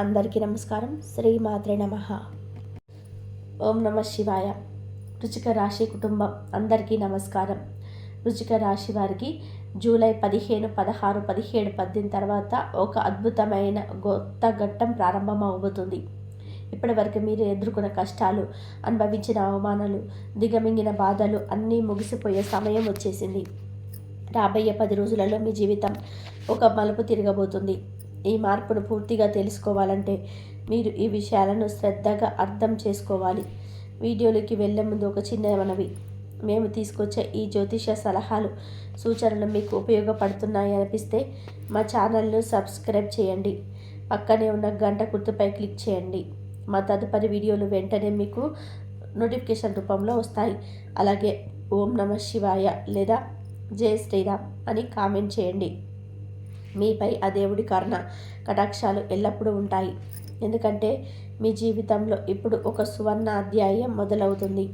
అందరికీ నమస్కారం. శ్రీ మాత్రే నమ. ఓం నమ శివాయ. రుచిక రాశి కుటుంబం అందరికీ నమస్కారం. రుచిక రాశి వారికి జూలై పదిహేను పదహారు పదిహేడు పద్దెనిమిది తర్వాత ఒక అద్భుతమైన కొత్త ఘట్టం ప్రారంభం ఇప్పటివరకు మీరు ఎదుర్కొన్న కష్టాలు అనుభవించిన అవమానాలు దిగమింగిన బాధలు అన్నీ ముగిసిపోయే సమయం వచ్చేసింది. రాబోయే పది రోజులలో మీ జీవితం ఒక మలుపు తిరగబోతుంది. ఈ మార్పును పూర్తిగా తెలుసుకోవాలంటే మీరు ఈ విషయాలను శ్రద్ధగా అర్థం చేసుకోవాలి. వీడియోలోకి వెళ్ళే ముందు ఒక చిన్న మనవి. మేము తీసుకొచ్చే ఈ జ్యోతిష సలహాలు సూచనలు మీకు ఉపయోగపడుతున్నాయి అనిపిస్తే మా ఛానల్ను సబ్స్క్రైబ్ చేయండి. పక్కనే ఉన్న గంట గుర్తుపై క్లిక్ చేయండి. మా తదుపరి వీడియోలు వెంటనే మీకు నోటిఫికేషన్ రూపంలో వస్తాయి. అలాగే ఓం నమ శివాయ లేదా జయ శ్రీరామ్ అని కామెంట్ చేయండి. మీపై ఆ దేవుడి కర్ణ కటాక్షాలు ఎల్లప్పుడూ ఉంటాయి. ఎందుకంటే మీ జీవితంలో ఇప్పుడు ఒక సువర్ణ అధ్యాయం మొదలవుతుంది.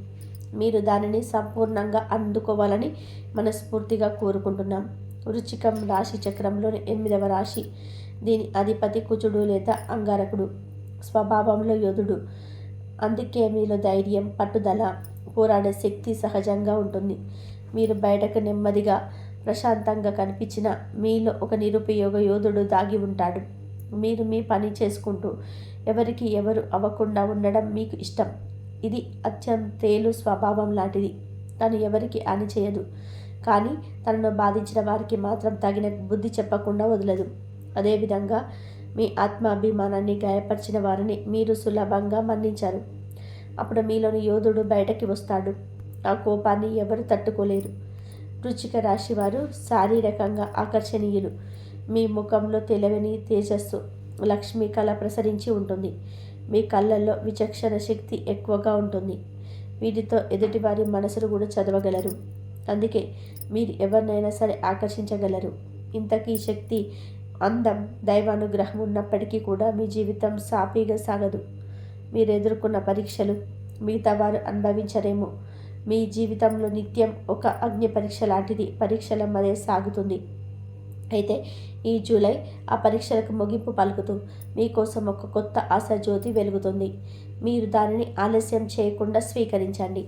మీరు దానిని సంపూర్ణంగా అందుకోవాలని మనస్ఫూర్తిగా కోరుకుంటున్నాం. వృచ్చికం రాశి చక్రంలోని ఎనిమిదవ రాశి. దీని అధిపతి కుచుడు లేదా అంగారకుడు. స్వభావంలో యోధుడు. అందుకే మీలో ధైర్యం పట్టుదల పోరాడే శక్తి సహజంగా ఉంటుంది. మీరు బయటకు నెమ్మదిగా ప్రశాంతంగా కనిపించిన మీలో ఒక నిరుపయోగ యోధుడు దాగి ఉంటాడు. మీరు మీ పని చేసుకుంటూ ఎవరికి ఎవరు అవ్వకుండా ఉండడం మీకు ఇష్టం. ఇది అత్యంతేలు స్వభావం లాంటిది. తను ఎవరికి హాని చేయదు. కానీ తనను బాధించిన వారికి మాత్రం తగిన బుద్ధి చెప్పకుండా వదలదు. అదేవిధంగా మీ ఆత్మాభిమానాన్ని గాయపరిచిన వారిని మీరు సులభంగా మన్నించారు. అప్పుడు మీలోని యోధుడు బయటకి వస్తాడు. ఆ కోపాన్ని ఎవరు తట్టుకోలేరు. వృచ్చిక రాశి వారు శారీరకంగా ఆకర్షణీయులు. మీ ముఖంలో తెలివని తేజస్సు లక్ష్మి కళ ప్రసరించి ఉంటుంది. మీ కళ్ళల్లో విచక్షణ శక్తి ఎక్కువగా ఉంటుంది. వీటితో ఎదుటివారి మనసును కూడా చదవగలరు. అందుకే మీరు ఎవరినైనా సరే ఆకర్షించగలరు. ఇంతకీ శక్తి అందం దైవానుగ్రహం ఉన్నప్పటికీ కూడా మీ జీవితం సాపీగా సాగదు. మీరు ఎదుర్కొన్న పరీక్షలు మిగతా వారు అనుభవించరేమో. మీ జీవితంలో నిత్యం ఒక అగ్ని పరీక్ష లాంటిది పరీక్షల మధ్య సాగుతుంది. అయితే ఈ జూలై ఆ పరీక్షలకు ముగింపు పలుకుతూ మీకోసం ఒక కొత్త ఆశ జ్యోతి వెలుగుతుంది. మీరు దానిని ఆలస్యం చేయకుండా స్వీకరించండి.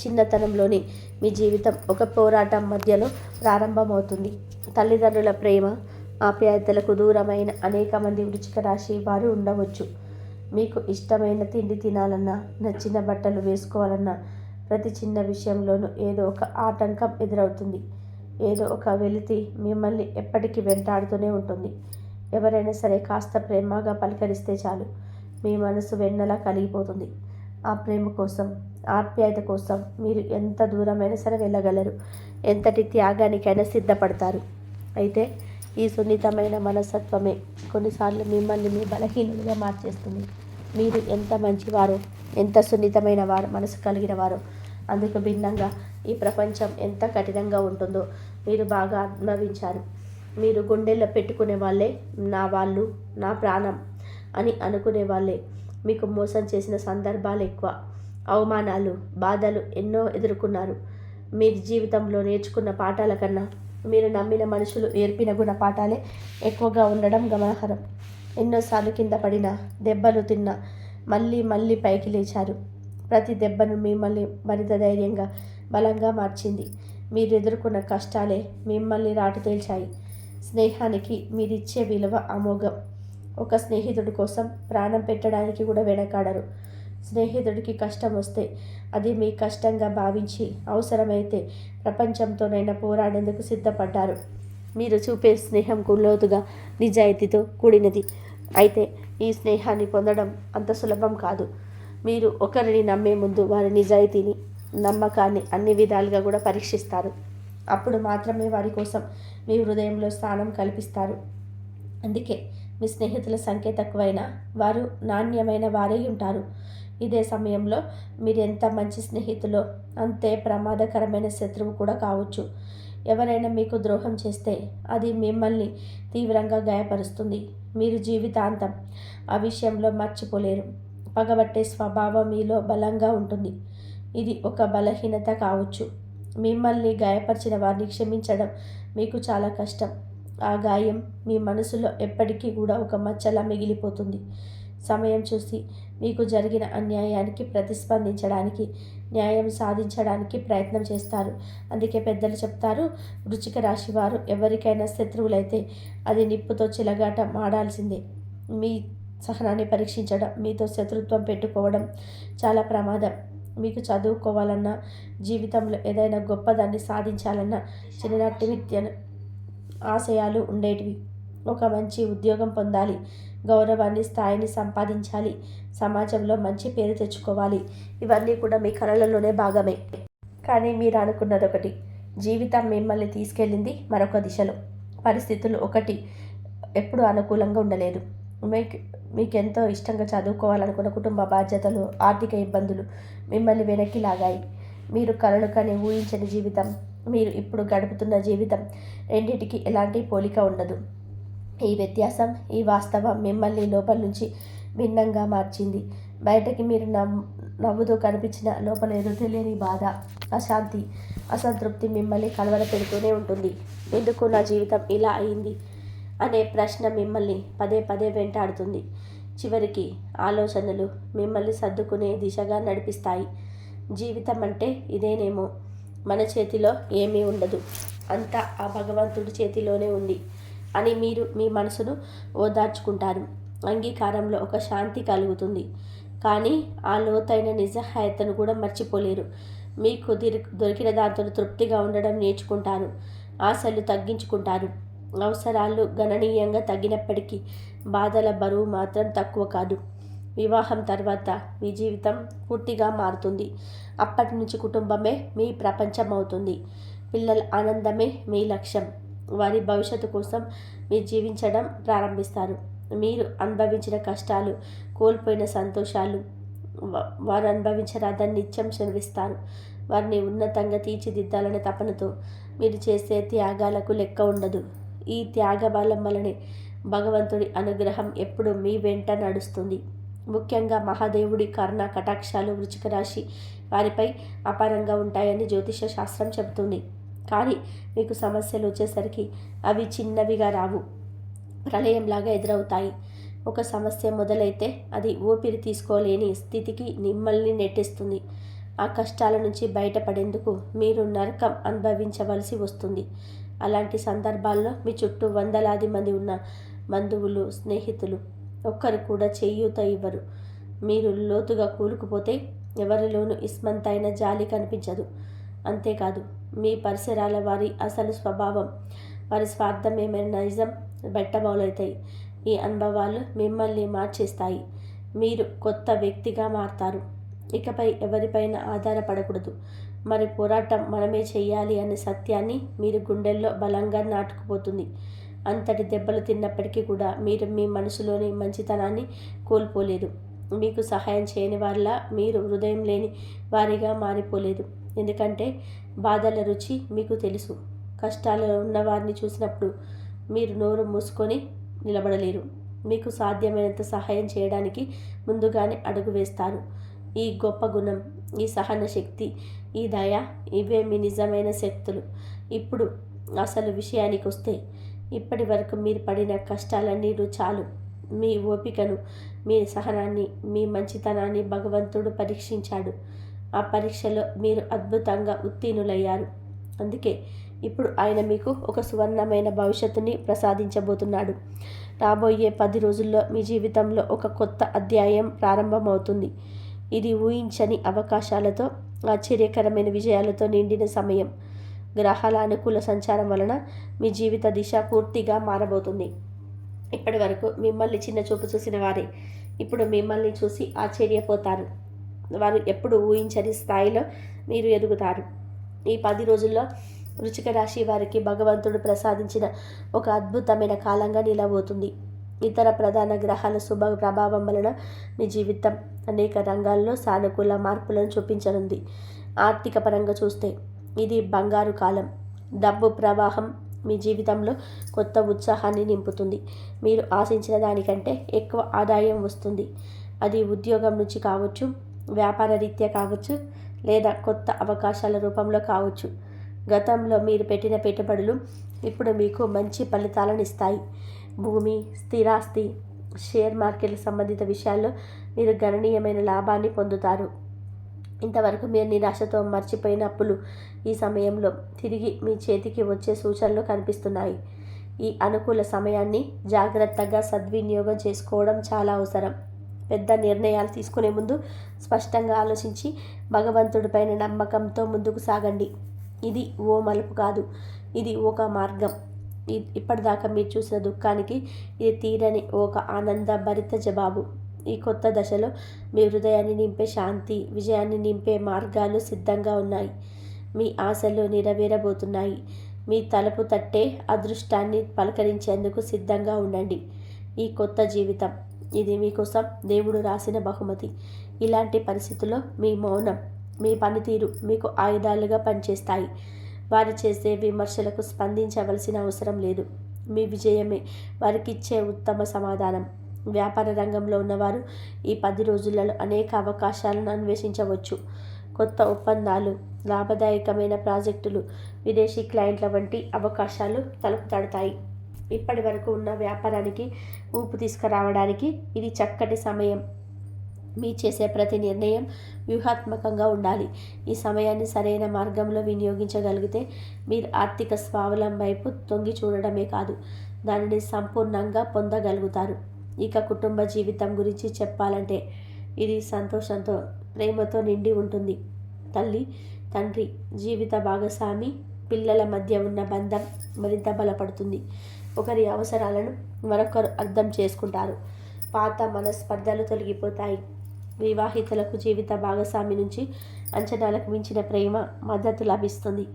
చిన్నతనంలోని మీ జీవితం ఒక పోరాటం మధ్యలో ప్రారంభమవుతుంది. తల్లిదండ్రుల ప్రేమ ఆప్యాయతలకు దూరమైన అనేక మంది వృచిక రాశి వారు ఉండవచ్చు. మీకు ఇష్టమైన తిండి తినాలన్నా నచ్చిన బట్టలు వేసుకోవాలన్నా ప్రతి చిన్న విషయంలోనూ ఏదో ఒక ఆటంకం ఎదురవుతుంది. ఏదో ఒక వెలితి మిమ్మల్ని ఎప్పటికీ వెంటాడుతూనే ఉంటుంది. ఎవరైనా సరే కాస్త ప్రేమగా పలకరిస్తే చాలు. మీ మనసు వెన్నలా కలిగిపోతుంది. ఆ ప్రేమ కోసం ఆప్యాయత కోసం మీరు ఎంత దూరమైనా సరే వెళ్ళగలరు. ఎంతటి త్యాగానికైనా సిద్ధపడతారు. అయితే ఈ సున్నితమైన మనస్తత్వమే కొన్నిసార్లు మిమ్మల్ని మీ బలహీనులుగా మార్చేస్తుంది. మీరు ఎంత మంచివారో ఎంత సున్నితమైన వారు మనసు కలిగిన వారో అందుకు భిన్నంగా ఈ ప్రపంచం ఎంత కఠినంగా ఉంటుందో మీరు బాగా అనుభవించారు. మీరు గుండెల్లో పెట్టుకునే వాళ్ళే నా వాళ్ళు నా ప్రాణం అని అనుకునే వాళ్ళే. మీకు మోసం చేసిన సందర్భాలు ఎక్కువ. అవమానాలు బాధలు ఎన్నో ఎదుర్కొన్నారు. మీరు జీవితంలో నేర్చుకున్న పాఠాల కన్నా మీరు నమ్మిన మనుషులు నేర్పిన గుణపాఠాలే ఎక్కువగా ఉండడం గమనహరం ఎన్నోసార్లు కింద పడిన దెబ్బలు తిన్న మళ్ళీ మళ్ళీ పైకి లేచారు. ప్రతి దెబ్బను మిమ్మల్ని మరింత ధైర్యంగా బలంగా మార్చింది. మీరు ఎదుర్కొన్న కష్టాలే మిమ్మల్ని రాటు తేల్చాయి. స్నేహానికి మీరిచ్చే విలువ అమోఘం. ఒక స్నేహితుడి కోసం ప్రాణం పెట్టడానికి కూడా వెనకాడరు. స్నేహితుడికి కష్టం వస్తే అది మీ కష్టంగా భావించి అవసరమైతే ప్రపంచంతోనైనా పోరాడేందుకు సిద్ధపడ్డారు. మీరు చూపే స్నేహం లోతుగా నిజాయితీతో కూడినది. అయితే ఈ స్నేహాన్ని పొందడం అంత సులభం కాదు. మీరు ఒకరిని నమ్మే ముందు వారి నిజాయితీని నమ్మకాన్ని అన్ని విధాలుగా కూడా పరీక్షిస్తారు. అప్పుడు మాత్రమే వారి కోసం మీ హృదయంలో స్థానం కల్పిస్తారు. అందుకే మీ స్నేహితుల సంఖ్య తక్కువైనా వారు నాణ్యమైన వారే ఉంటారు. ఇదే సమయంలో మీరు ఎంత మంచి స్నేహితులో అంతే ప్రమాదకరమైన శత్రువు కూడా కావచ్చు. ఎవరైనా మీకు ద్రోహం చేస్తే అది మిమ్మల్ని తీవ్రంగా గాయపరుస్తుంది. మీరు జీవితాంతం ఆ విషయంలో మర్చిపోలేరు. పగబట్టే స్వభావం మీలో బలంగా ఉంటుంది. ఇది ఒక బలహీనత కావచ్చు. మిమ్మల్ని గాయపరిచిన వారిని క్షమించడం మీకు చాలా కష్టం. ఆ గాయం మీ మనసులో ఎప్పటికీ కూడా ఒక మచ్చలా మిగిలిపోతుంది. సమయం చూసి మీకు జరిగిన అన్యాయానికి ప్రతిస్పందించడానికి న్యాయం సాధించడానికి ప్రయత్నం చేస్తారు. అందుకే పెద్దలు చెప్తారు వృచిక రాశి వారు ఎవరికైనా శత్రువులైతే అది నిప్పుతో చిలగాట మాడాల్సిందే మీ సహనాన్ని పరీక్షించడం మీతో శత్రుత్వం పెట్టుకోవడం చాలా ప్రమాదం. మీకు చదువుకోవాలన్నా జీవితంలో ఏదైనా గొప్పదాన్ని సాధించాలన్నా చిన్ననాటి విద్య ఆశయాలు ఉండేటివి. ఒక మంచి ఉద్యోగం పొందాలి గౌరవాన్ని స్థాయిని సంపాదించాలి సమాజంలో మంచి పేరు తెచ్చుకోవాలి. ఇవన్నీ కూడా మీ కళలలోనే భాగమే. కానీ మీరు అనుకున్నది ఒకటి జీవితం మిమ్మల్ని తీసుకెళ్ళింది మరొక దిశలో. పరిస్థితులు ఒకటి ఎప్పుడు అనుకూలంగా ఉండలేదు. మీకు మీకు ఎంతో ఇష్టంగా చదువుకోవాలనుకున్న కుటుంబ బాధ్యతలు ఆర్థిక ఇబ్బందులు మిమ్మల్ని వెనక్కి లాగాయి. మీరు కలలు కని ఊహించని జీవితం మీరు ఇప్పుడు గడుపుతున్న జీవితం రెండింటికి ఎలాంటి పోలిక ఉండదు. ఈ వ్యత్యాసం ఈ వాస్తవం మిమ్మల్ని లోపల నుంచి భిన్నంగా మార్చింది. బయటకి మీరు నవ్ నవ్వుతూ కనిపించిన లోపల ఏదో తెలియని బాధ అశాంతి అసంతృప్తి మిమ్మల్ని కలవర పెడుతూనే ఉంటుంది. ఎందుకు నా జీవితం ఇలా అయింది? అనే ప్రశ్న మిమ్మల్ని పదే పదే వెంటాడుతుంది. చివరికి ఆలోచనలు మిమ్మల్ని సర్దుకునే దిశగా నడిపిస్తాయి. జీవితం అంటే ఇదేనేమో. మన చేతిలో ఏమీ ఉండదు. అంతా ఆ భగవంతుడి చేతిలోనే ఉంది అని మీరు మీ మనసును ఓదార్చుకుంటారు. అంగీకారంలో ఒక శాంతి కలుగుతుంది. కానీ ఆ లోతైన నిజహాయతను కూడా మర్చిపోలేరు. మీకు దొరికిన దాంతో తృప్తిగా ఉండడం నేర్చుకుంటారు. ఆశలు తగ్గించుకుంటారు. అవసరాలు గణనీయంగా తగ్గినప్పటికీ బాధల బరువు మాత్రం తక్కువ కాదు. వివాహం తర్వాత మీ జీవితం పూర్తిగా మారుతుంది. అప్పటి నుంచి కుటుంబమే మీ ప్రపంచం అవుతుంది పిల్లల ఆనందమే మీ లక్ష్యం. వారి భవిష్యత్తు కోసం మీరు జీవించడం ప్రారంభిస్తారు. మీరు అనుభవించిన కష్టాలు కోల్పోయిన సంతోషాలు వారు అనుభవించరాదని నిత్యం శ్రమిస్తారు వారిని ఉన్నతంగా తీర్చిదిద్దాలనే తపనతో మీరు చేసే త్యాగాలకు లెక్క ఉండదు. ఈ త్యాగబలం వలనే భగవంతుడి అనుగ్రహం ఎప్పుడు మీ వెంట నడుస్తుంది. ముఖ్యంగా మహాదేవుడి కర్ణ కటాక్షాలు వృచిక రాశి వారిపై అపారంగా ఉంటాయని జ్యోతిష శాస్త్రం చెబుతుంది. కానీ మీకు సమస్యలు వచ్చేసరికి అవి చిన్నవిగా రావు. ప్రళయంలాగా ఎదురవుతాయి. ఒక సమస్య మొదలైతే అది ఊపిరి తీసుకోలేని స్థితికి మిమ్మల్ని నెట్టేస్తుంది. ఆ కష్టాల నుంచి బయటపడేందుకు మీరు నరకం అనుభవించవలసి వస్తుంది. అలాంటి సందర్భాల్లో మీ చుట్టూ వందలాది మంది ఉన్న బంధువులు స్నేహితులు ఒక్కరు కూడా చేయూత ఇవ్వరు. మీరు లోతుగా కూలుకుపోతే ఎవరిలోనూ ఇస్మంతైన జాలి కనిపించదు. అంతేకాదు మీ పరిసరాల వారి అసలు స్వభావం వారి స్వార్థం ఏమైనా నిజం బెట్టబౌలవుతాయి ఈ అనుభవాలు మిమ్మల్ని మార్చేస్తాయి. మీరు కొత్త వ్యక్తిగా మారతారు. ఇకపై ఎవరిపైన ఆధారపడకూడదు. మరి పోరాటం మనమే చేయాలి అనే సత్యాన్ని మీరు గుండెల్లో బలంగా నాటుకుపోతుంది. అంతటి దెబ్బలు తిన్నప్పటికీ కూడా మీరు మీ మనసులోని మంచితనాన్ని కోల్పోలేదు. మీకు సహాయం చేయని వారిలా మీరు హృదయం లేని వారిగా మారిపోలేదు. ఎందుకంటే బాధల రుచి మీకు తెలుసు. కష్టాలు ఉన్నవారిని చూసినప్పుడు మీరు నోరు మూసుకొని నిలబడలేరు. మీకు సాధ్యమైనంత సహాయం చేయడానికి ముందుగానే అడుగు వేస్తారు. ఈ గొప్ప గుణం ఈ సహన శక్తి ఈ దయ ఇవే మీ నిజమైన శక్తులు. ఇప్పుడు అసలు విషయానికి వస్తే ఇప్పటి వరకు మీరు పడిన కష్టాలన్నీ చాలు. మీ ఓపికను మీ సహనాన్ని మీ మంచితనాన్ని భగవంతుడు పరీక్షించాడు. ఆ పరీక్షలో మీరు అద్భుతంగా ఉత్తీర్ణులయ్యారు. అందుకే ఇప్పుడు ఆయన మీకు ఒక సువర్ణమైన భవిష్యత్తుని ప్రసాదించబోతున్నాడు. రాబోయే పది రోజుల్లో మీ జీవితంలో ఒక కొత్త అధ్యాయం ప్రారంభమవుతుంది. ఇది ఊహించని అవకాశాలతో ఆశ్చర్యకరమైన విజయాలతో నిండిన సమయం. గ్రహాల అనుకూల సంచారం వలన మీ జీవిత దిశ పూర్తిగా మారబోతుంది. ఇప్పటి వరకు మిమ్మల్ని చిన్న చూపు చూసిన వారే ఇప్పుడు మిమ్మల్ని చూసి ఆశ్చర్యపోతారు. వారు ఎప్పుడు ఊహించని స్థాయిలో మీరు ఎదుగుతారు. ఈ పది రోజుల్లో వృచిక రాశి వారికి భగవంతుడు ప్రసాదించిన ఒక అద్భుతమైన కాలంగా నిలబోతుంది. ఇతర ప్రధాన గ్రహాల శుభ ప్రభావం వలన మీ జీవితం అనేక రంగాల్లో సానుకూల మార్పులను చూపించనుంది. ఆర్థిక పరంగా చూస్తే ఇది బంగారు కాలం. డబ్బు ప్రవాహం మీ జీవితంలో కొత్త ఉత్సాహాన్ని నింపుతుంది. మీరు ఆశించిన దానికంటే ఎక్కువ ఆదాయం వస్తుంది. అది ఉద్యోగం నుంచి కావచ్చు వ్యాపార రీత్యా కావచ్చు లేదా కొత్త అవకాశాల రూపంలో కావచ్చు. గతంలో మీరు పెట్టిన పెట్టుబడులు ఇప్పుడు మీకు మంచి ఫలితాలను ఇస్తాయి. భూమి స్థిరాస్తి షేర్ మార్కెట్ సంబంధిత విషయాల్లో మీరు గణనీయమైన లాభాన్ని పొందుతారు. ఇంతవరకు మీరు నిరాశతో మర్చిపోయిన అప్పులు ఈ సమయంలో తిరిగి మీ చేతికి వచ్చే సూచనలు కనిపిస్తున్నాయి. ఈ అనుకూల సమయాన్ని జాగ్రత్తగా సద్వినియోగం చేసుకోవడం చాలా అవసరం. పెద్ద నిర్ణయాలు తీసుకునే ముందు స్పష్టంగా ఆలోచించి భగవంతుడిపైన నమ్మకంతో ముందుకు సాగండి. ఇది ఓ మలుపు కాదు ఇది ఒక మార్గం. ఇప్పటిదాకా మీరు చూసిన దుఃఖానికి ఇది తీరని ఒక ఆనంద భరిత జవాబు. ఈ కొత్త దశలో మీ హృదయాన్ని నింపే శాంతి విజయాన్ని నింపే మార్గాలు సిద్ధంగా ఉన్నాయి. మీ ఆశలు నెరవేరబోతున్నాయి. మీ తలుపు తట్టే అదృష్టాన్ని పలకరించేందుకు సిద్ధంగా ఉండండి. ఈ కొత్త జీవితం ఇది మీకోసం దేవుడు రాసిన బహుమతి. ఇలాంటి పరిస్థితుల్లో మీ మౌనం మీ పనితీరు మీకు ఆయుధాలుగా పనిచేస్తాయి. వారు చేసే విమర్శలకు స్పందించవలసిన అవసరం లేదు. మీ విజయమే వారికి ఇచ్చే ఉత్తమ సమాధానం. వ్యాపార రంగంలో ఉన్నవారు ఈ పది రోజులలో అనేక అవకాశాలను అన్వేషించవచ్చు. కొత్త ఒప్పందాలు లాభదాయకమైన ప్రాజెక్టులు విదేశీ క్లయింట్ల వంటి అవకాశాలు తలుపు తడతాయి. ఇప్పటి వరకు ఉన్న వ్యాపారానికి ఊపు తీసుకురావడానికి ఇది చక్కటి సమయం. మీ చేసే ప్రతి నిర్ణయం వ్యూహాత్మకంగా ఉండాలి. ఈ సమయాన్ని సరైన మార్గంలో వినియోగించగలిగితే మీరు ఆర్థిక స్వావలం వైపు తొంగి చూడడమే కాదు దానిని సంపూర్ణంగా పొందగలుగుతారు. ఇక కుటుంబ జీవితం గురించి చెప్పాలంటే ఇది సంతోషంతో ప్రేమతో నిండి ఉంటుంది. తల్లి తండ్రి జీవిత భాగస్వామి పిల్లల మధ్య ఉన్న బంధం మరింత బలపడుతుంది. ఒకరి అవసరాలను మరొకరు అర్థం చేసుకుంటారు. పాత మనస్పర్ధలు తొలగిపోతాయి. వివాహితులకు జీవిత భాగస్వామి నుంచి అంచనాలకు మించిన ప్రేమ మద్దతు లభిస్తుంది.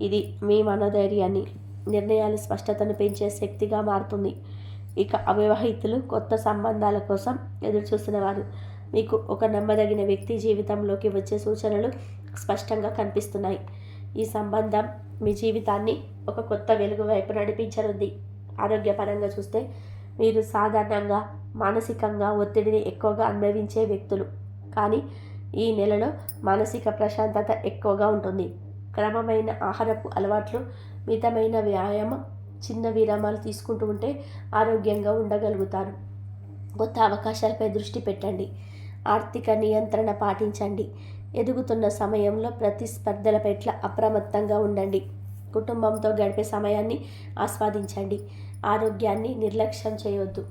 ఇది మీ మనోధైర్యాన్ని నిర్ణయాలు స్పష్టతను పెంచే శక్తిగా మారుతుంది. ఇక అవివాహితులు కొత్త సంబంధాల కోసం ఎదురుచూస్తున్నవారు మీకు ఒక నమ్మదగిన వ్యక్తి జీవితంలోకి వచ్చే సూచనలు స్పష్టంగా కనిపిస్తున్నాయి. ఈ సంబంధం మీ జీవితాన్ని ఒక కొత్త వెలుగు వైపు నడిపించనుంది. ఆరోగ్యపరంగా చూస్తే మీరు సాధారణంగా మానసికంగా ఒత్తిడిని ఎక్కువగా అనుభవించే వ్యక్తులు. కానీ ఈ నెలలో మానసిక ప్రశాంతత ఎక్కువగా ఉంటుంది. క్రమమైన ఆహారపు అలవాట్లు మితమైన వ్యాయామం చిన్న విరామాలు తీసుకుంటూ ఉంటే ఆరోగ్యంగా ఉండగలుగుతారు. కొత్త అవకాశాలపై దృష్టి పెట్టండి. ఆర్థిక నియంత్రణ పాటించండి. ఎదుగుతున్న సమయంలో ప్రతిస్పర్ధల పట్ల అప్రమత్తంగా ఉండండి. కుటుంబంతో గడిపే సమయాన్ని ఆస్వాదించండి. ఆరోగ్యాన్ని నిర్లక్ష్యం చేయవద్దు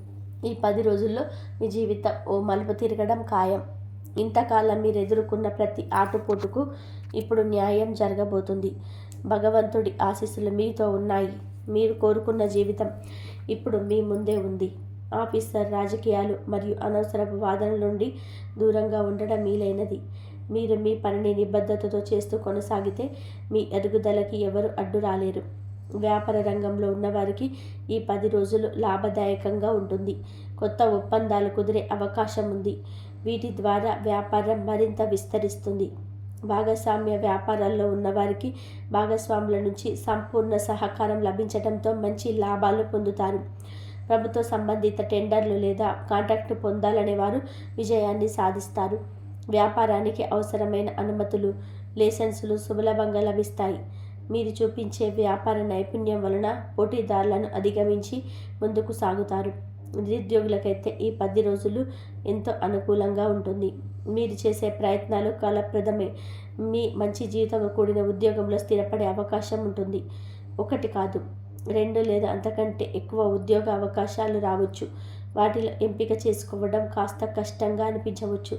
ఈ పది రోజుల్లో మీ జీవితం ఓ మలుపు తిరగడం ఖాయం. ఇంతకాలం మీరు ఎదుర్కొన్న ప్రతి ఆటుపోటుకు ఇప్పుడు న్యాయం జరగబోతుంది. భగవంతుడి ఆశీస్సులు మీతో ఉన్నాయి. మీరు కోరుకున్న జీవితం ఇప్పుడు మీ ముందే ఉంది. ఆఫీసర్ రాజకీయాలు మరియు అనవసరపు వాదనల నుండి దూరంగా ఉండడం మీలైనది మీరు మీ పనిని నిబద్ధతతో చేస్తూ కొనసాగితే మీ ఎదుగుదలకి ఎవరు అడ్డు రాలేరు వ్యాపార రంగంలో ఉన్నవారికి ఈ పది రోజులు లాభదాయకంగా ఉంటుంది. కొత్త ఒప్పందాలు కుదిరే అవకాశం ఉంది. వీటి ద్వారా వ్యాపారం మరింత విస్తరిస్తుంది. భాగస్వామ్య వ్యాపారాల్లో ఉన్నవారికి భాగస్వాముల నుంచి సంపూర్ణ సహకారం లభించడంతో మంచి లాభాలు పొందుతారు. ప్రభుత్వ సంబంధిత టెండర్లు లేదా కాంట్రాక్టు పొందాలనే వారు విజయాన్ని సాధిస్తారు. వ్యాపారానికి అవసరమైన అనుమతులు లైసెన్సులు సులభంగా లభిస్తాయి. మీరు చూపించే వ్యాపార నైపుణ్యం వలన పోటీదారులను అధిగమించి ముందుకు సాగుతారు. నిరుద్యోగులకైతే ఈ పది రోజులు ఎంతో అనుకూలంగా ఉంటుంది. మీరు చేసే ప్రయత్నాలు కాలప్రదమే. మీ మంచి జీవితం కూడిన ఉద్యోగంలో స్థిరపడే అవకాశం ఉంటుంది. ఒకటి కాదు రెండు లేదా అంతకంటే ఎక్కువ ఉద్యోగ అవకాశాలు రావచ్చు. వాటిలో ఎంపిక చేసుకోవడం కాస్త కష్టంగా అనిపించవచ్చు.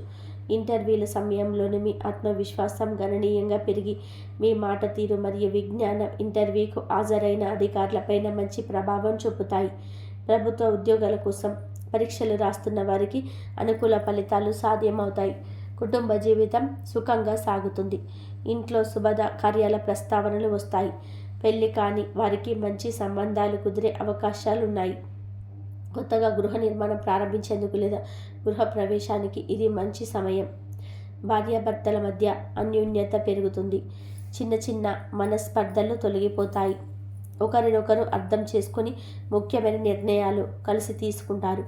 ఇంటర్వ్యూల సమయంలోనే మీ ఆత్మవిశ్వాసం గణనీయంగా పెరిగి మీ మాట తీరు మరియు విజ్ఞానం ఇంటర్వ్యూకు హాజరైన అధికారులపైన మంచి ప్రభావం చూపుతాయి. ప్రభుత్వ ఉద్యోగాల కోసం పరీక్షలు రాస్తున్న వారికి అనుకూల ఫలితాలు సాధ్యమవుతాయి. కుటుంబ జీవితం సుఖంగా సాగుతుంది. ఇంట్లో శుభద కార్యాల ప్రస్తావనలు వస్తాయి. పెళ్ళి కాని వారికి మంచి సంబంధాలు కుదిరే అవకాశాలు ఉన్నాయి కొత్తగా గృహ నిర్మాణం ప్రారంభించేందుకు లేదా గృహ ప్రవేశానికి ఇది మంచి సమయం. భార్యాభర్తల మధ్య అన్యోన్యత పెరుగుతుంది. చిన్న చిన్న మనస్పర్ధలు తొలగిపోతాయి. ఒకరినొకరు అర్థం చేసుకొని ముఖ్యమైన నిర్ణయాలు కలిసి తీసుకుంటారు.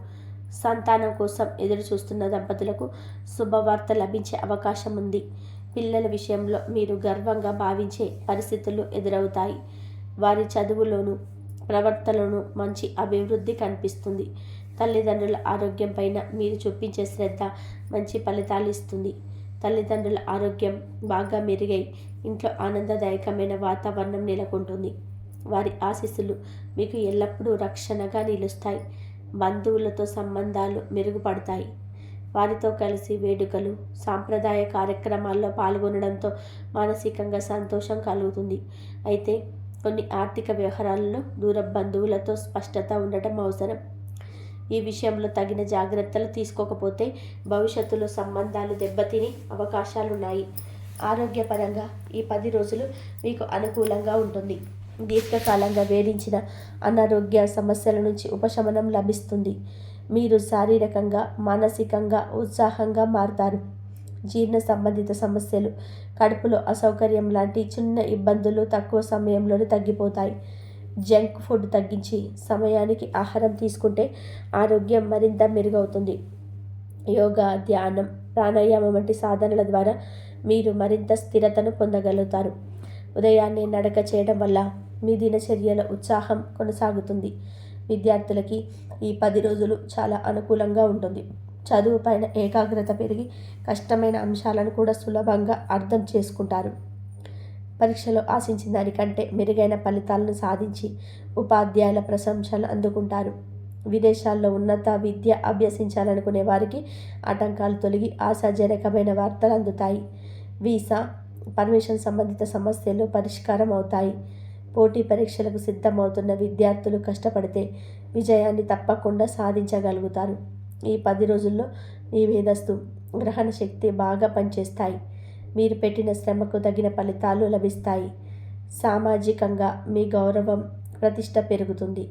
సంతానం కోసం ఎదురు చూస్తున్న దంపతులకు శుభవార్త లభించే అవకాశం ఉంది. పిల్లల విషయంలో మీరు గర్వంగా భావించే పరిస్థితులు ఎదురవుతాయి. వారి చదువులోనూ ప్రవర్తనను మంచి అభివృద్ధి కనిపిస్తుంది. తల్లిదండ్రుల ఆరోగ్యం పైన మీరు చూపించే శ్రద్ధ మంచి ఫలితాలు ఇస్తుంది. తల్లిదండ్రుల ఆరోగ్యం బాగా మెరుగై ఇంట్లో ఆనందదాయకమైన వాతావరణం నెలకొంటుంది. వారి ఆశీస్సులు మీకు ఎల్లప్పుడూ రక్షణగా నిలుస్తాయి. బంధువులతో సంబంధాలు మెరుగుపడతాయి. వారితో కలిసి వేడుకలు సాంప్రదాయ కార్యక్రమాల్లో పాల్గొనడంతో మానసికంగా సంతోషం కలుగుతుంది. అయితే కొన్ని ఆర్థిక వ్యవహారాలలో దూర బంధువులతో స్పష్టత ఉండటం అవసరం. ఈ విషయంలో తగిన జాగ్రత్తలు తీసుకోకపోతే భవిష్యత్తులో సంబంధాలు దెబ్బతిని అవకాశాలున్నాయి. ఆరోగ్యపరంగా ఈ పది రోజులు మీకు అనుకూలంగా ఉంటుంది. దీర్ఘకాలంగా వేధించిన అనారోగ్య సమస్యల నుంచి ఉపశమనం లభిస్తుంది. మీరు శారీరకంగా మానసికంగా ఉత్సాహంగా మారుతారు. జీర్ణ సంబంధిత సమస్యలు కడుపులో అసౌకర్యం లాంటి చిన్న ఇబ్బందులు తక్కువ సమయంలోనే తగ్గిపోతాయి. జంక్ ఫుడ్ తగ్గించి సమయానికి ఆహారం తీసుకుంటే ఆరోగ్యం మరింత మెరుగవుతుంది. యోగా ధ్యానం ప్రాణాయామం వంటి సాధనల ద్వారా మీరు మరింత స్థిరతను పొందగలుగుతారు. ఉదయాన్నే నడక చేయడం వల్ల మీ దినచర్యల ఉత్సాహం కొనసాగుతుంది. విద్యార్థులకి ఈ పది రోజులు చాలా అనుకూలంగా ఉంటుంది. చదువు పైన ఏకాగ్రత పెరిగి కష్టమైన అంశాలను కూడా సులభంగా అర్థం చేసుకుంటారు. పరీక్షలో ఆశించిన దానికంటే మెరుగైన ఫలితాలను సాధించి ఉపాధ్యాయుల ప్రశంసలు అందుకుంటారు. విదేశాల్లో ఉన్నత విద్య అభ్యసించాలనుకునే వారికి ఆటంకాలు తొలగి ఆశాజనకమైన వార్తలు అందుతాయి. వీసా పర్మిషన్ సంబంధిత సమస్యలు పరిష్కారం అవుతాయి. పోటీ పరీక్షలకు సిద్ధమవుతున్న విద్యార్థులు కష్టపడితే విజయాన్ని తప్పకుండా సాధించగలుగుతారు. ఈ పది రోజుల్లో మీ మేధస్సు గ్రహణ శక్తి బాగా పనిచేస్తాయి. మీరు పెట్టిన శ్రమకు తగిన ఫలితాలు లభిస్తాయి. సామాజికంగా మీ గౌరవం ప్రతిష్ట పెరుగుతుంది.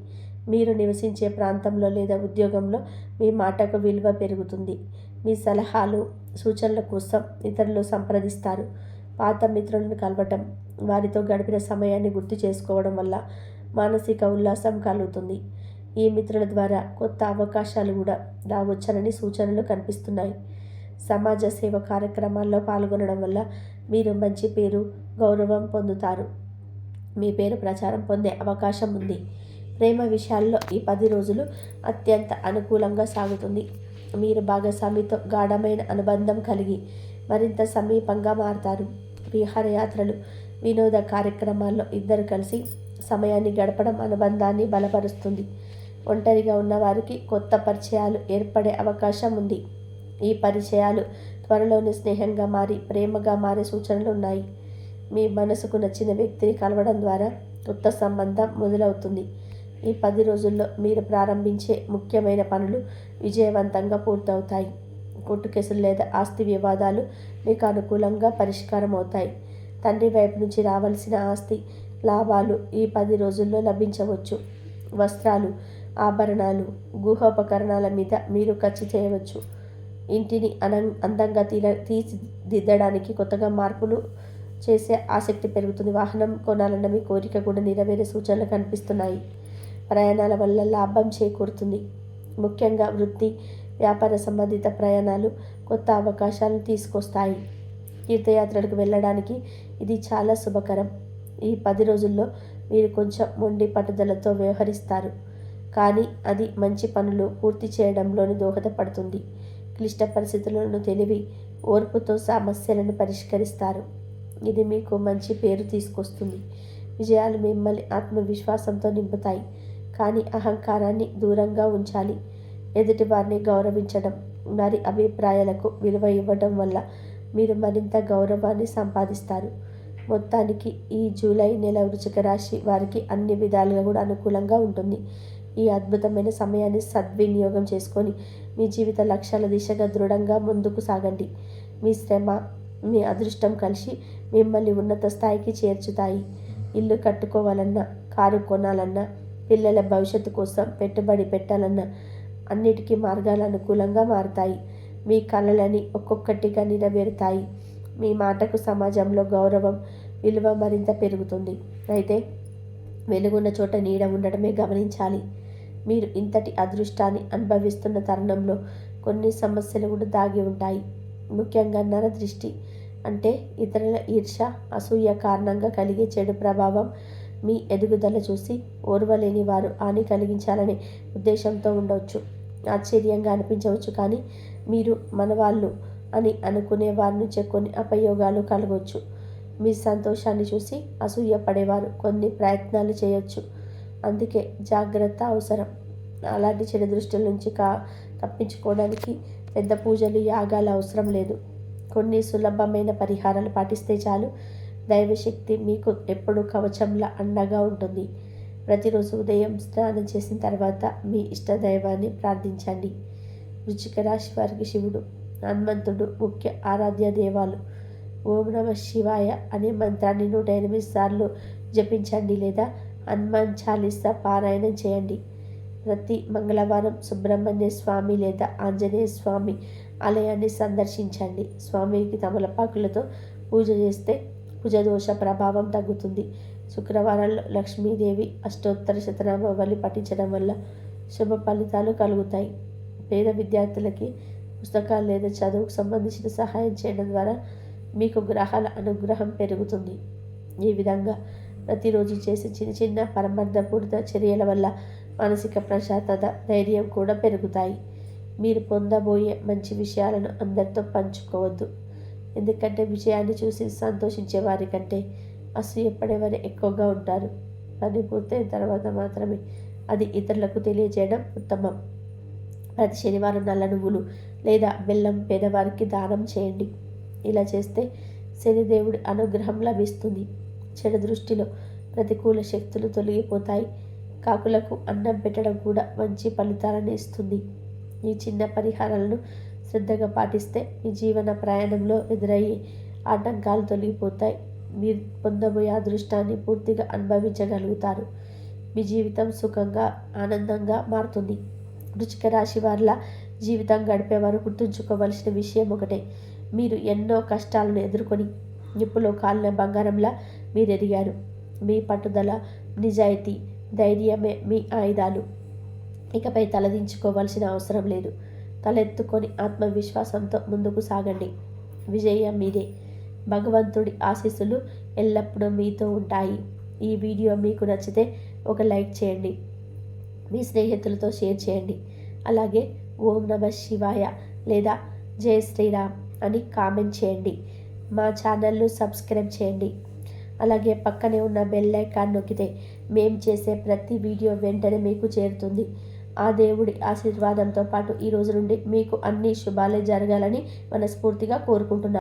మీరు నివసించే ప్రాంతంలో లేదా ఉద్యోగంలో మీ మాటకు విలువ పెరుగుతుంది. మీ సలహాలు సూచనల కోసం ఇతరులు సంప్రదిస్తారు. పాత మిత్రులను కలవటం వారితో గడిపిన సమయాన్ని గుర్తు చేసుకోవడం వల్ల మానసిక ఉల్లాసం కలుగుతుంది. ఈ మిత్రుల ద్వారా కొత్త అవకాశాలు కూడా రావచ్చనని సూచనలు కనిపిస్తున్నాయి. సమాజ సేవ కార్యక్రమాల్లో పాల్గొనడం వల్ల మీరు మంచి పేరు గౌరవం పొందుతారు. మీ పేరు ప్రచారం పొందే అవకాశం ఉంది. ప్రేమ విషయాల్లో ఈ పది రోజులు అత్యంత అనుకూలంగా సాగుతుంది. మీరు భాగస్వామితో గాఢమైన అనుబంధం కలిగి మరింత సమీపంగా మారతారు. విహారయాత్రలు వినోద కార్యక్రమాల్లో ఇద్దరు కలిసి సమయాన్ని గడపడం అనుబంధాన్ని బలపరుస్తుంది. ఒంటరిగా ఉన్నవారికి కొత్త పరిచయాలు ఏర్పడే అవకాశం ఉంది. ఈ పరిచయాలు త్వరలోనే స్నేహంగా మారి ప్రేమగా మారే సూచనలు ఉన్నాయి. మీ మనసుకు నచ్చిన వ్యక్తిని కలవడం ద్వారా కొత్త సంబంధం మొదలవుతుంది. ఈ పది రోజుల్లో మీరు ప్రారంభించే ముఖ్యమైన పనులు విజయవంతంగా పూర్తవుతాయి. కోర్టు కేసులు లేదా ఆస్తి వివాదాలు మీకు అనుకూలంగా పరిష్కారం అవుతాయి. తండ్రి వైపు నుంచి రావాల్సిన ఆస్తి లాభాలు ఈ పది రోజుల్లో లభించవచ్చు. వస్త్రాలు ఆభరణాలు గృహోపకరణాల మీద మీరు ఖర్చు చేయవచ్చు. ఇంటిని అనం అందంగా తీర తీర్చిదిద్దడానికి కొత్తగా మార్పులు చేసే ఆసక్తి పెరుగుతుంది. వాహనం కొనాలన్న మీ కోరిక కూడా నెరవేరే సూచనలు కనిపిస్తున్నాయి. ప్రయాణాల వల్ల లాభం చేకూరుతుంది. ముఖ్యంగా వృత్తి వ్యాపార సంబంధిత ప్రయాణాలు కొత్త అవకాశాలను తీసుకొస్తాయి. తీర్థయాత్రలకు వెళ్ళడానికి ఇది చాలా శుభకరం. ఈ పది రోజుల్లో మీరు కొంచెం మొండి పట్టుదలతో వ్యవహరిస్తారు. కానీ అది మంచి పనులు పూర్తి చేయడంలోని దోహదపడుతుంది. క్లిష్ట పరిస్థితులను తెలివి ఓర్పుతో సమస్యలను పరిష్కరిస్తారు. ఇది మీకు మంచి పేరు తీసుకొస్తుంది. విజయాలు మిమ్మల్ని ఆత్మవిశ్వాసంతో నింపుతాయి. కానీ అహంకారాన్ని దూరంగా ఉంచాలి. ఎదుటి వారిని గౌరవించడం వారి అభిప్రాయాలకు విలువ ఇవ్వడం వల్ల మీరు మరింత గౌరవాన్ని సంపాదిస్తారు. మొత్తానికి ఈ జూలై నెల వృచిక రాశి వారికి అన్ని విధాలుగా కూడా అనుకూలంగా ఉంటుంది. ఈ అద్భుతమైన సమయాన్ని సద్వినియోగం చేసుకొని మీ జీవిత లక్ష్యాల దిశగా దృఢంగా ముందుకు సాగండి. మీ శ్రమ మీ అదృష్టం కలిసి మిమ్మల్ని ఉన్నత స్థాయికి చేర్చుతాయి. ఇల్లు కట్టుకోవాలన్నా కారు కొనాలన్నా పిల్లల భవిష్యత్తు కోసం పెట్టుబడి పెట్టాలన్నా అన్నిటికీ మార్గాలు అనుకూలంగా మారుతాయి. మీ కళలని ఒక్కొక్కటిగా నెరవేరుతాయి. మీ మాటకు సమాజంలో గౌరవం విలువ మరింత పెరుగుతుంది. అయితే వెలుగున్న చోట నీడ ఉండడమే గమనించాలి. మీరు ఇంతటి అదృష్టాన్ని అనుభవిస్తున్న తరుణంలో కొన్ని సమస్యలు కూడా దాగి ఉంటాయి. ముఖ్యంగా నర దృష్టి అంటే ఇతరుల ఈర్ష అసూయ కారణంగా కలిగే చెడు ప్రభావం మీ ఎదుగుదల చూసి ఓర్వలేని వారు హాని కలిగించాలనే ఉద్దేశంతో ఉండవచ్చు ఆశ్చర్యంగా అనిపించవచ్చు కానీ మీరు మనవాళ్ళు అని అనుకునే వారి నుంచి కొన్ని అపయోగాలు కలగవచ్చు మీ సంతోషాన్ని చూసి అసూయ పడేవారు కొన్ని ప్రయత్నాలు చేయొచ్చు. అందుకే జాగ్రత్త అవసరం. అలాంటి చెడు దృష్టిల నుంచి కా తప్పించుకోవడానికి పెద్ద పూజలు యాగాలు అవసరం లేదు. కొన్ని సులభమైన పరిహారాలు పాటిస్తే చాలు. దైవశక్తి మీకు ఎప్పుడు కవచంలా అండగా ఉంటుంది. ప్రతిరోజు ఉదయం స్నానం చేసిన తర్వాత మీ ఇష్ట దైవాన్ని ప్రార్థించండి. వృచ్చిక రాశి వారికి శివుడు హనుమంతుడు ముఖ్య ఆరాధ్య దేవాలు. ఓం నమ శివాయ అనే మంత్రాన్ని నూట ఎనిమిది సార్లు జపించండి లేదా హనుమాన్ చాలీసా పారాయణం చేయండి. ప్రతి మంగళవారం సుబ్రహ్మణ్య స్వామి లేదా ఆంజనేయ స్వామి ఆలయాన్ని సందర్శించండి. స్వామికి తమలపాకులతో పూజ చేస్తే కుజదోష ప్రభావం తగ్గుతుంది. శుక్రవారంలో లక్ష్మీదేవి అష్టోత్తర శతనామావళి పఠించడం వల్ల శుభ ఫలితాలు కలుగుతాయి. పేద విద్యార్థులకి పుస్తకాలు లేదా చదువుకు సంబంధించిన సహాయం చేయడం ద్వారా మీకు గ్రహాల అనుగ్రహం పెరుగుతుంది. ఈ విధంగా ప్రతిరోజు చేసే చిన్న చిన్న పరమార్థపూరిత చర్యల వల్ల మానసిక ప్రశాంతత ధైర్యం కూడా పెరుగుతాయి. మీరు పొందబోయే మంచి విషయాలను అందరితో పంచుకోవద్దు. ఎందుకంటే విజయాన్ని చూసి సంతోషించే వారి కంటే అసూయపడేవారు ఎక్కువగా ఉంటారు. పని పూర్తయిన తర్వాత మాత్రమే అది ఇతరులకు తెలియజేయడం ఉత్తమం. ప్రతి శనివారం నల్ల నువ్వులు లేదా బెల్లం పేదవారికి దానం చేయండి. ఇలా చేస్తే శనిదేవుడి అనుగ్రహం లభిస్తుంది. చెడు దృష్టిలో ప్రతికూల శక్తులు తొలగిపోతాయి. కాకులకు అన్నం పెట్టడం కూడా మంచి ఫలితాలను ఇస్తుంది. ఈ చిన్న పరిహారాలను శ్రద్ధగా పాటిస్తే మీ జీవన ప్రయాణంలో ఎదురయ్యే ఆటంకాలు తొలగిపోతాయి. మీరు పొందబోయే అదృష్టాన్ని పూర్తిగా అనుభవించగలుగుతారు. మీ జీవితం సుఖంగా ఆనందంగా మారుతుంది. రుచిక రాశి వారిల జీవితం గడిపేవారు గుర్తుంచుకోవలసిన విషయం ఒకటే. మీరు ఎన్నో కష్టాలను ఎదుర్కొని నిప్పులో కాలిన బంగారంలా మీరు ఎదిగారు మీ పట్టుదల నిజాయితీ ధైర్యమే మీ ఆయుధాలు. ఇకపై తలదించుకోవాల్సిన అవసరం లేదు. తలెత్తుకొని ఆత్మవిశ్వాసంతో ముందుకు సాగండి. విజయం మీదే. భగవంతుడి ఆశీస్సులు ఎల్లప్పుడూ మీతో ఉంటాయి. ఈ వీడియో మీకు నచ్చితే ఒక లైక్ చేయండి. మీ స్నేహితులతో షేర్ చేయండి. అలాగే ఓం నమ శివాయ లేదా జయ శ్రీరామ్ అని కామెంట్ చేయండి. మా ఛానల్ను సబ్స్క్రైబ్ చేయండి. అలాగే పక్కనే ఉన్న బెల్ ఐకాన్ నొక్కితే మేము చేసే ప్రతి వీడియో వెంటనే మీకు చేరుతుంది. ఆ దేవుడి ఆశీర్వాదంతో పాటు ఈ రోజు నుండి మీకు అన్ని శుభాలే జరగాలని మనస్ఫూర్తిగా కోరుకుంటున్నాను